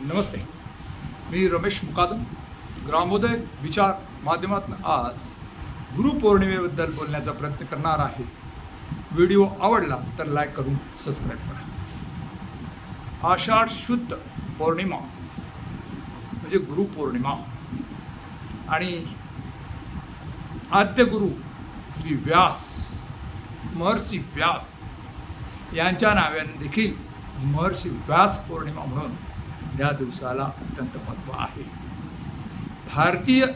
नमस्ते मी रमेश मुकादम ग्रामोदय विचार माध्यमातून आज गुरुपौर्णिमेबद्दल बोलण्याचा प्रयत्न करणार आहे. व्हिडिओ आवडला तर लाईक करून सबस्क्राईब करा. आषाढ शुद्ध पौर्णिमा म्हणजे गुरुपौर्णिमा आणि आद्य गुरु श्री व्यास महर्षी व्यास यांच्या नावाने देखील महर्षी व्यास पौर्णिमा म्हणून या दिवसाला अत्यंत महत्त्व आहे. भारतीय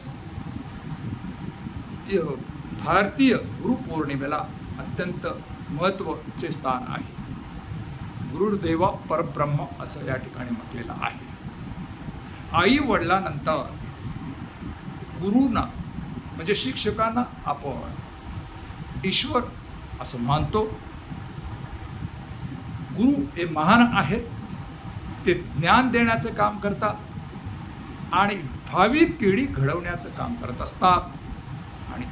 भारतीय गुरुपौर्णिमेला अत्यंत महत्त्वाचे स्थान आहे. गुरुदेवा परब्रह्म असं या ठिकाणी म्हटलेलं आहे. आई वडिलांनंतर गुरुना म्हणजे शिक्षकांना आपण ईश्वर असं मानतो. गुरु हे महान आहेत. ते ज्ञान देण्याचं काम करतात आणि भावी पिढी घडवण्याचं काम करत असतात. आणि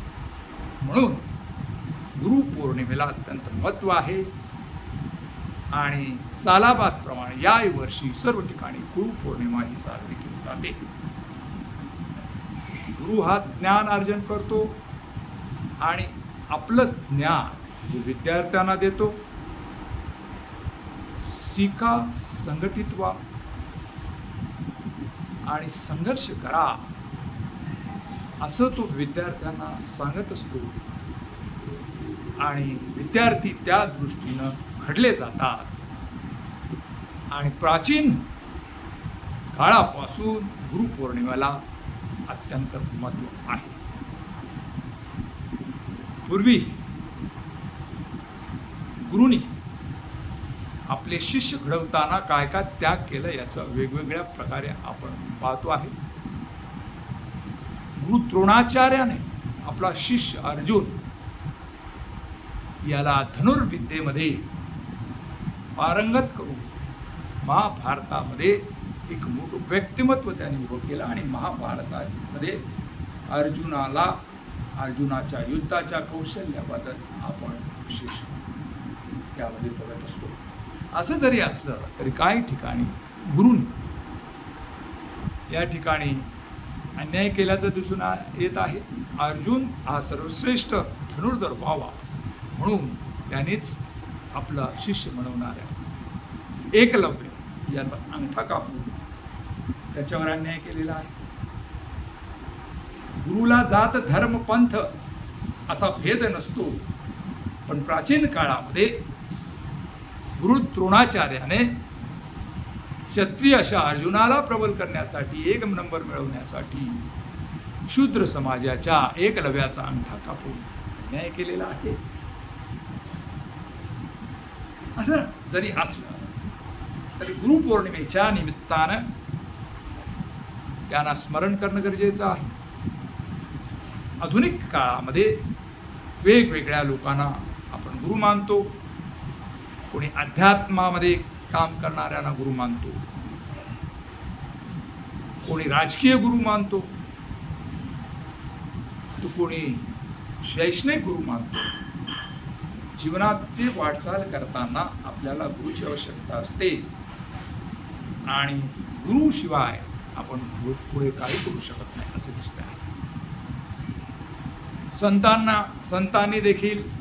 म्हणून गुरुपौर्णिमेला अत्यंत महत्त्व आहे. आणि सालाबादप्रमाणे या वर्षी सर्व ठिकाणी गुरुपौर्णिमा ही साजरी केली जाते. गुरु हा ज्ञान अर्जन करतो आणि आपलं ज्ञान हे विद्यार्थ्यांना देतो. शिका संघटित व्हा आणि संघर्ष करा. असं तो विद्यार्थ्यांना सांगत असतो. आणि विद्यार्थी त्या दृष्टीनं घडले जातात. आणि प्राचीन काळापासून गुरुपौर्णिमेला अत्यंत महत्त्व आहे. पूर्वी गुरुनी आपले शिष्य घडवताना काय काय त्याग केलं याचं वेगवेगळ्या प्रकारे आपण पाहतो आहे. गुरु द्रोणाचार्याने आपला शिष्य अर्जुन याला धनुर्विद्येमध्ये पारंगत करून महाभारतामध्ये एक मोठं व्यक्तिमत्व त्याने उभं केलं आणि महाभारतामध्ये अर्जुनाला अर्जुनाच्या युद्धाच्या कौशल्याबद्दल आपण विशेष त्यामध्ये बघत असतो. असं जरी असलं तरी काही ठिकाणी गुरुनी या ठिकाणी अन्याय केल्याचं दिसून येत आहे. अर्जुन हा सर्वश्रेष्ठ धनुर्धर व्हावा म्हणून त्यानेच आपला शिष्य म्हणवणाऱ्या एकलव्य याचा अंगठा कापून त्याच्यावर अन्याय केलेला आहे. गुरुला जात धर्म पंथ असा भेद नसतो पण प्राचीन काळामध्ये गुरु द्रोणाचार्याने क्षत्रिय अशा अर्जुनाला प्रबल करण्यासाठी एक नंबर मिळवण्यासाठी शूद्र समाजाच्या एकलव्याचा अंगठा कापून अन्याय केलेला आहे. असं जरी असलं तरी गुरुपौर्णिमेच्या निमित्तानं त्यांना स्मरण करणं गरजेचं आहे. आधुनिक काळामध्ये वेगवेगळ्या लोकांना आपण गुरु मानतो. कोणी अध्यात्मामध्ये काम करणाऱ्यांना गुरु मानतो. कोणी राजकीय गुरु मानतो. तो कोणी शैक्षणिक गुरु मानतो. जीवनाची वाटचाल करताना आपल्याला गुरुची आवश्यकता असते. आणि गुरुशिवाय आपण पुढे काही करू शकत नाही असे दिसते आहे. संतांना संतांनी देखील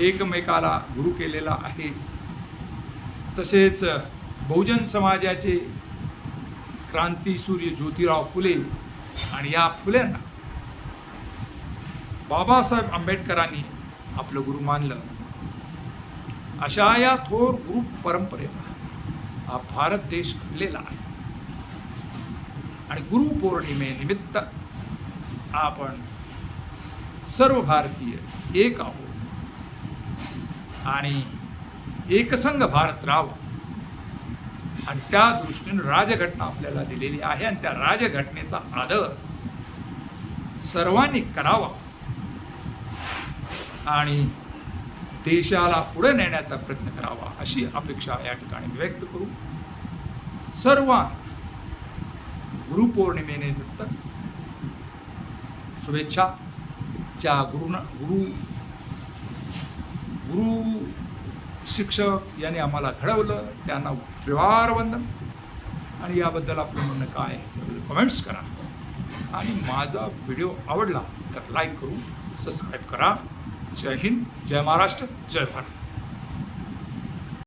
एकमेकाला गुरु केलेला आहे. तसेच बहुजन समाजाचे क्रांतीसूर्य ज्योतिराव फुले आणि या फुल्यांना बाबासाहेब आंबेडकरांनी आपलं गुरु मानलं. अशा या थोर गुरु परंपरेला हा भारत देश घडलेला आहे. आणि गुरुपौर्णिमेनिमित्त आपण सर्व भारतीय एक आहोत. आणि एकसंघ भारत राहावा आणि त्या दृष्टीने राजघटना आपल्याला दिलेली आहे आणि त्या राजघटनेचा आदर सर्वांनी करावा. आणि देशाला पुढे नेण्याचा प्रयत्न करावा अशी अपेक्षा या ठिकाणी व्यक्त करू. सर्वांना गुरुपौर्णिमेनिमित्त शुभेच्छा. ज्या गुरु गुरु गुरु शिक्षक यांनी आम्हाला घडवलं त्यांना त्रिवार वंदन. आणि याबद्दल आपलं म्हणणं काय कमेंट्स करा. आणि माझा व्हिडिओ आवडला तर लाईक करू सबस्क्राईब करा. जय हिंद जय महाराष्ट्र जय भारत.